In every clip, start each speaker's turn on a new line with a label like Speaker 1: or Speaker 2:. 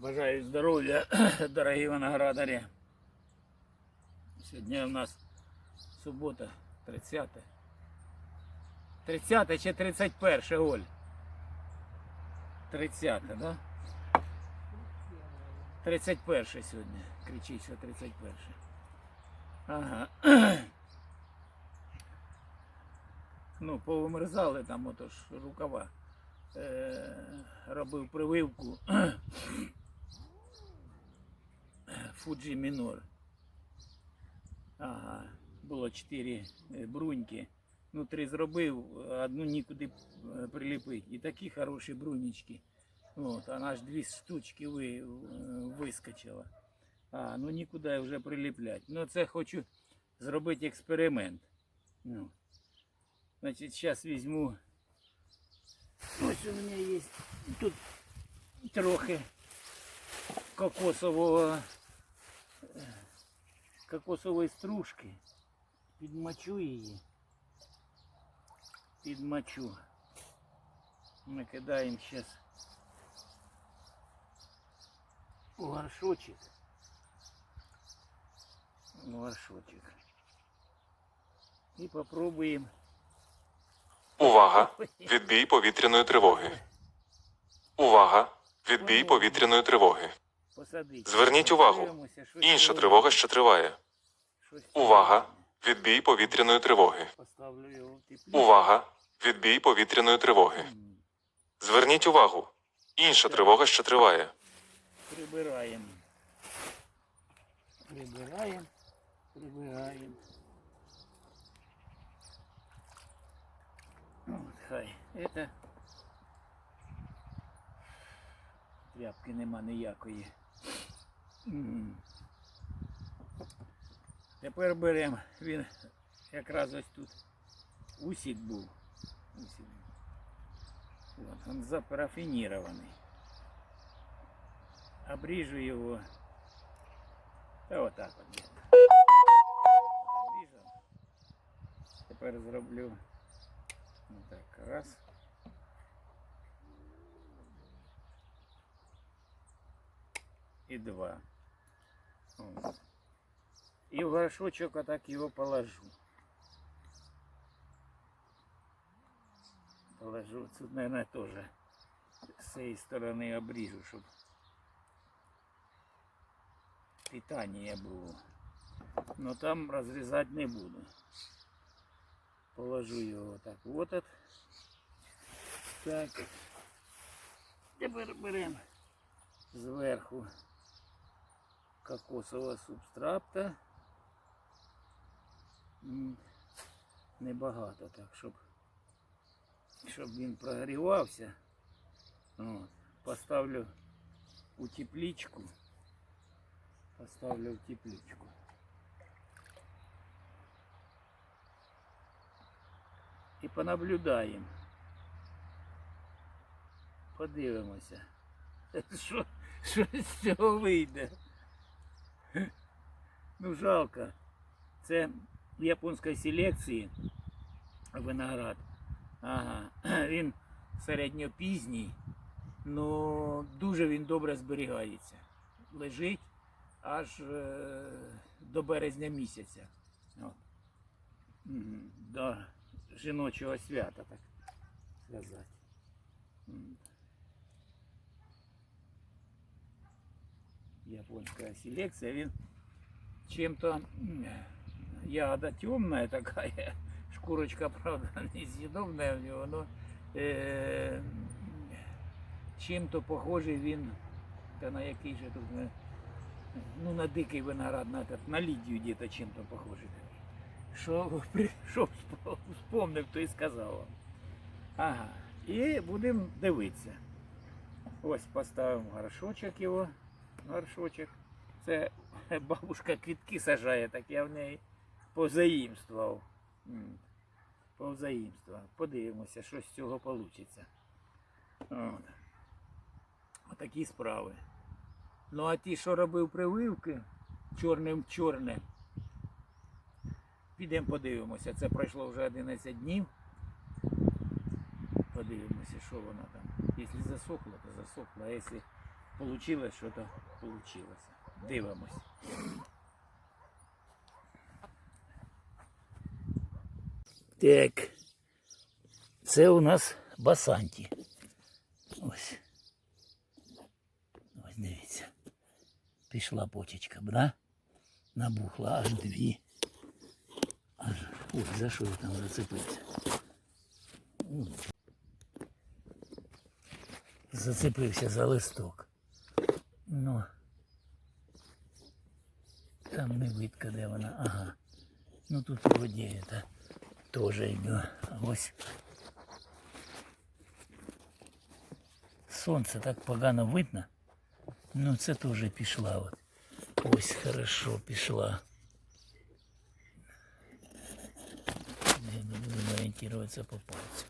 Speaker 1: Бажаю здоров'я, дорогі виноградарі. Сьогодні у нас субота, 30. 30 чи 31, Оль? 30, да? 31 сьогодні. Кричить, що 31. Ага. Ну, повимерзали там отож рукава. Е, робив прививку Фуджі Мінор. Ага, було чотири е, бруньки. Ну, три зробив, одну нікуди е, приліпити. І такі хороші брунічки. От, вона ж дві штучки ви, е, вискочила. А, ну нікуди вже приліплять. Ну, це хочу зробити експеримент. Ну. Значить, зараз візьму. Ось у мене є тут трохи кокосового кокосової стружки. Підмочу її. Підмочу. Ми кидаємо зараз у горшочок. У горшочок. І попробуємо.
Speaker 2: Увага! Відбій повітряної тривоги. Увага! Відбій повітряної тривоги. Зверніть увагу. Інша тривога, що триває. Увага! Відбій повітряної тривоги. Увага! Відбій повітряної тривоги. Зверніть увагу. Інша тривога, що триває.
Speaker 1: Прибираємо. Прибираємо. Прибираємо. Хай. Это тряпки нема ніякої. М. Тепер беремо, він якраз ось тут усік був. Усік. Вот, он запарафинированный. Обрежу его. Да вот так вот где-то. Обрізав. Тепер зроблю. Вот так, раз. І два. І в горшочок отак його положу. Положу. Тут, наверное, тоже с этой стороны обрежу, чтобы питание было. Но там разрезать не буду. Положу его так вот от. Так. Тепер беремо зверху кокосового субстрата. Небагато так, щоб щоб він прогрівався. От. Поставлю у тепличку. Поставлю в тепличку. І понаблюдаємо. Подивимося. Що, що з цього вийде. Ну жалко. Це японської селекції виноград. Ага, він середньопізній, але дуже він добре зберігається. Лежить аж е, до березня місяця. От. До жіночого свята, так Японська селекція, він чим-то м, ягода темная такая, шкурочка, правда, несъедобная у него, но е, чим-то похожий він, та на який же тут, ну на дикий виноград, на, на Лідію где-то чим-то похожий. Що, при- що спо- вспомнив, то і сказав. вам. Ага. І будемо дивитися. Ось поставимо горшочок його. Горшочок. Це бабушка квітки сажає, так я в неї позаїмствував. М, Позаїмствував. Подивимося, що з цього вийде. От. Отакі справи. Ну а ті, що робив прививки, чорним чорне, підемо подивимося. Це пройшло вже 11 днів. Подивимося, що воно там. Якщо засохло, то засохло, а якщо Получилось, що то получилось. Дивимось. Так. Це у нас басанті. Ось. Ось дивіться. Пішла почечка, да? Набухла аж дві. Аж. Ой, за що я там зацепився? М. Зацепився за листок. Ну. Там не видко, де вона. Ага. Ну тут вроді це теж йду. А ось. Сонце так погано видно. Ну це теж пішла. От. Ось хорошо пішла. Я не буду орієнтуватися по пальцю.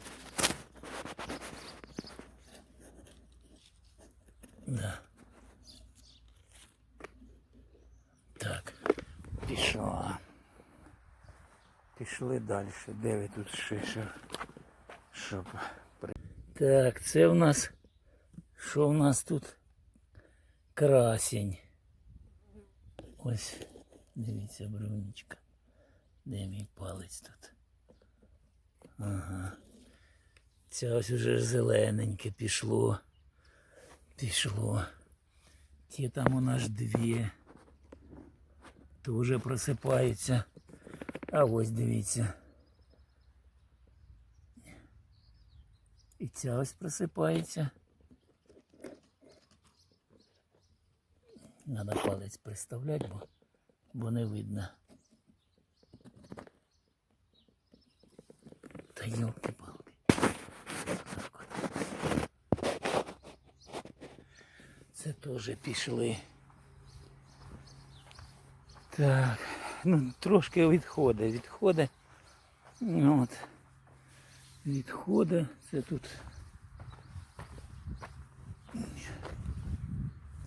Speaker 1: Пішли далі. Де ви тут ще що? Щоб... Так, це у нас. Що у нас тут? Красень. Ось, дивіться, брунічка. Де мій палець тут? Ага. Це ось уже зелененьке пішло. Пішло. Ті там у нас дві. Тоже просипаються. А ось дивіться. І ця ось просипається. Надо палець приставляти, бо, бо не видно. Та йолки-палки. Так от. Це теж пішли. Так, ну трошки відходить. Ну, От. Відходить. Це тут.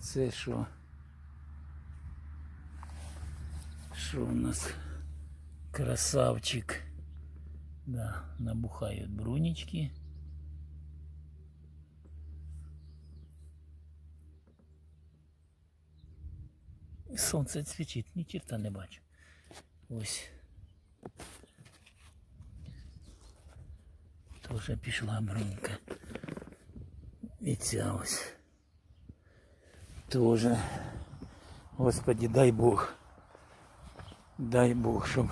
Speaker 1: Це що? Що у нас? Красавчик. Да, набухают брунечки. Сонце свічить, ні черта не бачу. Ось. Тоже пішла брунька. І ця ось. Тоже. Господи, дай Бог. Дай Бог, щоб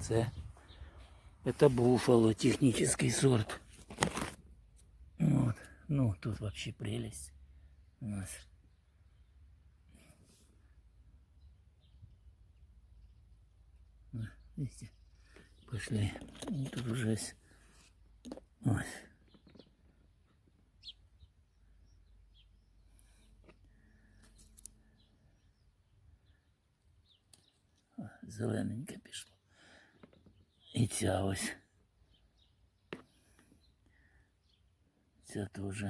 Speaker 1: Це это буфало, технический сорт. Вот. Ну, тут вообще прелесть у нас. На, Видите? Пошли. И тут уже есть. Вот. О, Зелененьке пішло. І ця ось. Ця теж.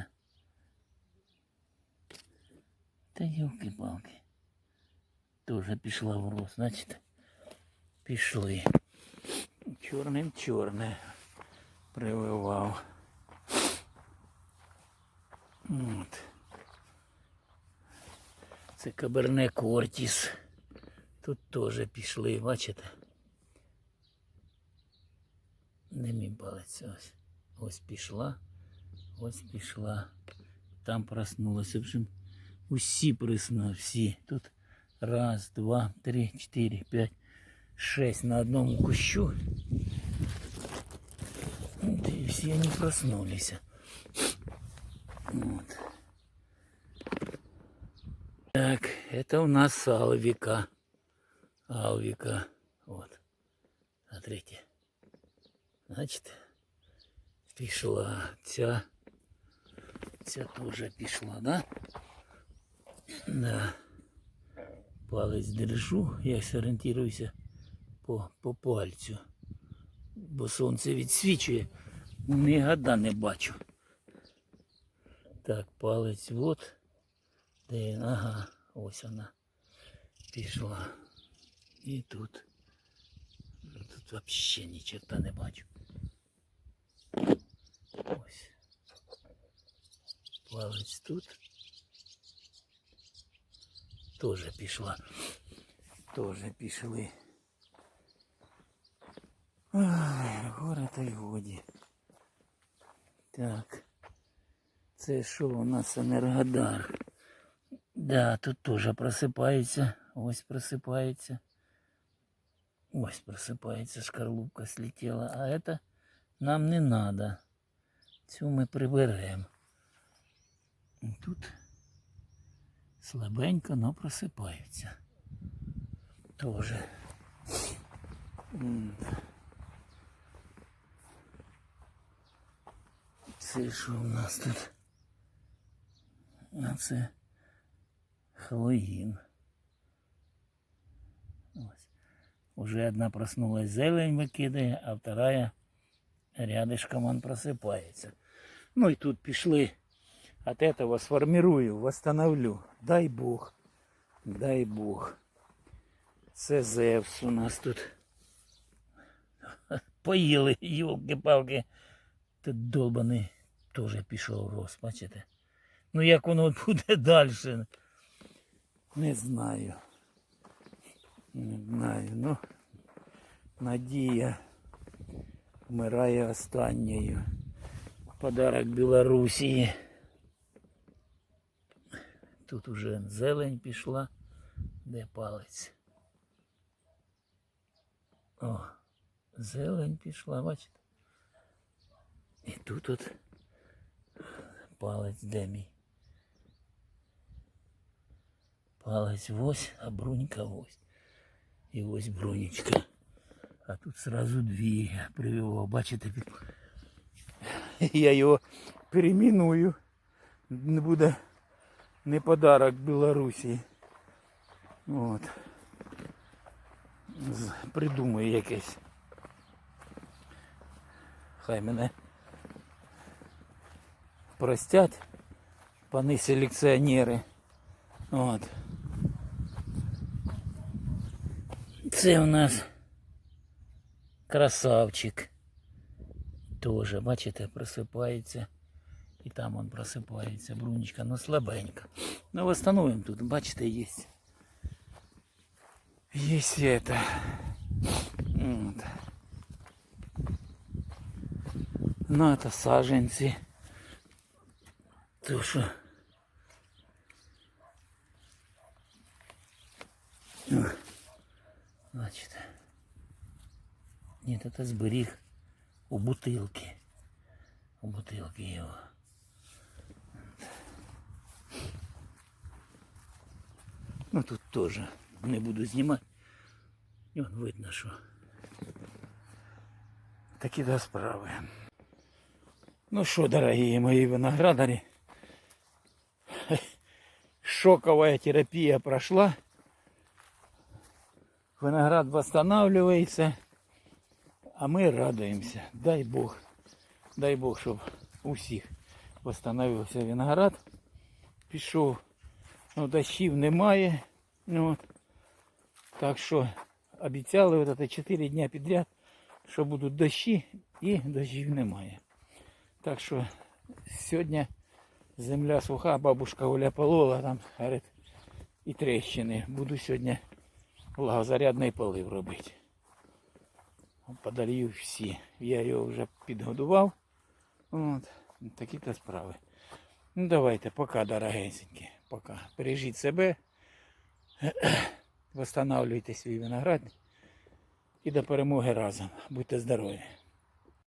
Speaker 1: Та йолки-палки. Тоже пішла в рост, значить. Пішли. Чорним чорне прививав. От. Це каберне Кортіс. Тут теж пішли, бачите? Не мій палець ось. Ось пішла, ось пішла. Там проснулася. В общем, усі приснули, всі. Тут раз, два, три, чотири, п'ять, шесть на одному кущу. От, і всі вони проснулися. Вот. Так, это у нас Алвика. Алвика. Вот. Смотрите. Значит, пішла ця. Ця теж пішла, да? Да. Палець держу, я орієнтуюся по, по пальцю. Бо сонце відсвічує, ні года не бачу. Так, палець вот. Де? Ага, ось вона пішла. І тут. Ну, Тут вообще ні черта не бачу. Ось. Палець тут. Тоже пішла. Тоже пішли. Ай, горе та й годі. Так. Це що у нас енергодар? Да, тут теж просипається. Ось просипається. Ось просипається, шкарлупка слетіла. А это нам не надо. Цю ми приберемо. І Тут слабенько, но просипаються. Тоже. Це що у нас тут? А це хлоїн. Ось. Уже одна проснулась зелень викидає, а вторая рядышком он просыпается. Ну и тут пішли от этого сформирую, восстановлю. Дай Бог. Дай Бог. Це Зевс у нас тут. Поїли, йолки-палки. Тут долбаний теж пішов рос, бачите? Ну як воно буде далі? Не знаю. Не знаю. Ну, надія вмирає останньою. Подарок Білорусі. Тут уже зелень пішла. Де палець? О, зелень пішла, бачите? І тут от палець де мій. Палець ось, а брунька ось. І ось брунечка. А тут сразу дві привів, бачите, під... я його перейменую. Не буде не подарок Білорусі. От. Придумаю якесь. Хай мене простять пани селекціонери. От. Це у нас красавчик. Тоже, бачите, просипається. І там он просипається, брунечка, ну слабенько. Ну восстановим тут, бачите, є. Є это. От. Ну, это саженці. То що. О, Бачите. Ні, це зберіг у бутилки. У бутилки його. Ну тут теж не буду знімати. І вон видно, що такі до справи. Ну що, дорогі мої виноградарі, шоковая терапия прошла. Виноград восстанавливается, а мы радуемся. Дай Бог, дай Бог, щоб у всіх восстановився виноград. Пішов, ну дощів немає. Ну. Так що обіцяли от це 4 дня підряд, що будуть дощі і дощів немає. Так що сьогодні земля суха, бабушка Оля полола там, говорить, і трещини. Буду сьогодні влагозарядний полив робити. Подалью всі. Я його вже підгодував. От, такі то справи. Ну давайте, пока, дорогенькі. Пока. Бережіть себе. Восстанавливайте свій виноград. І до перемоги разом. Будьте здорові.